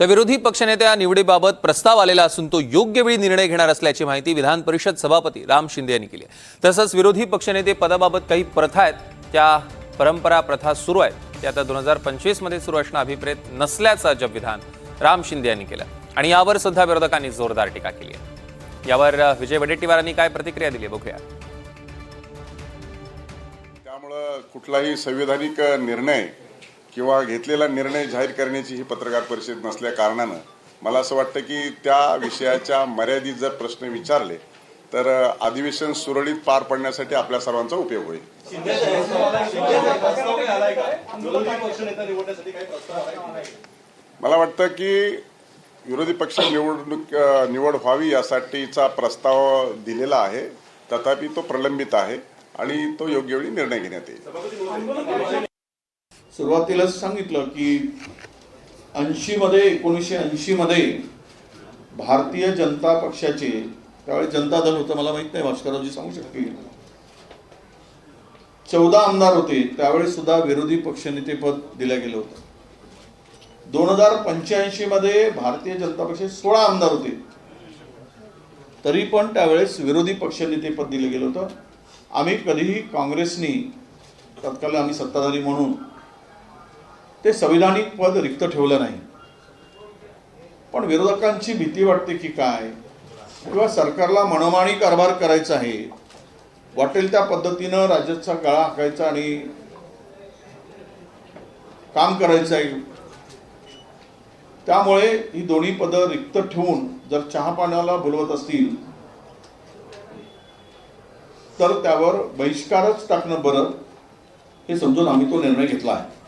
तर विरोधी पक्षनेत्या निवडीबाबत प्रस्ताव आलेला असून तो योग्य वेळी निर्णय घेणार असल्याची माहिती विधान परिषद सभापती राम शिंदे यांनी केली आहे. तसंच विरोधी पक्षनेते पदाबाबत काही प्रथा आहेत. त्या परंपरा प्रथा सुरू आहेत. त्या आता दोन हजार पंचवीसमध्ये सुरू असणं अभिप्रेत नसल्याचं अजब विधान राम शिंदे यांनी केलं आणि यावर सुद्धा विरोधकांनी जोरदार टीका केली आहे. यावर विजय वडेट्टीवारांनी काय प्रतिक्रिया दिली बघूया. त्यामुळं कुठलाही संविधानिक निर्णय किंवा घेतलेला निर्णय जाहीर करण्याची ही पत्रकार परिषद नसल्या कारणानं मला असं वाटतं की त्या विषयाच्या मर्यादित जर प्रश्न विचारले तर अधिवेशन सुरळीत पार पडण्यासाठी आपल्या सर्वांचा उपयोग होईल. मला वाटतं की विरोधी पक्ष निवडणूक निवड व्हावी यासाठीचा प्रस्ताव दिलेला आहे. तथापि तो प्रलंबित आहे आणि तो योग्य वेळी निर्णय घेण्यात येईल. सुरुवातीलाच सांगितलं की ऐंशी मध्ये एकोणीसशे ऐंशी मध्ये भारतीय जनता पक्षाचे त्यावेळी जनता दल होतं मला माहीत नाही भास्कररावजी सांगू शकतील. चौदा आमदार होते त्यावेळी सुद्धा विरोधी पक्षनेतेपद दिलं गेलं होतं. दोन हजार पंच्याऐंशी मध्ये भारतीय जनता पक्षाचे सोळा आमदार होते. तरी पण त्यावेळेस विरोधी पक्षनेतेपद दिलं गेलं होतं. आम्ही कधीही काँग्रेसनी तत्कालीन आम्ही सत्ताधारी म्हणून ते संविधानिक पद रिक्त ठेवलं नाही. पण विरोधकांची भीती वाटते की काय? किंवा सरकारला मनमानी कारभार करायचा आहे वाटेल त्या पद्धतीनं राज्याचा गळा हाकायचा आणि काम करायचं आहे. त्यामुळे ही दोन्ही पदं रिक्त ठेवून जर चहा पाण्याला बोलवत असतील तर त्यावर बहिष्कारच टाकणं बरं हे समजून आम्ही तो निर्णय घेतला आहे.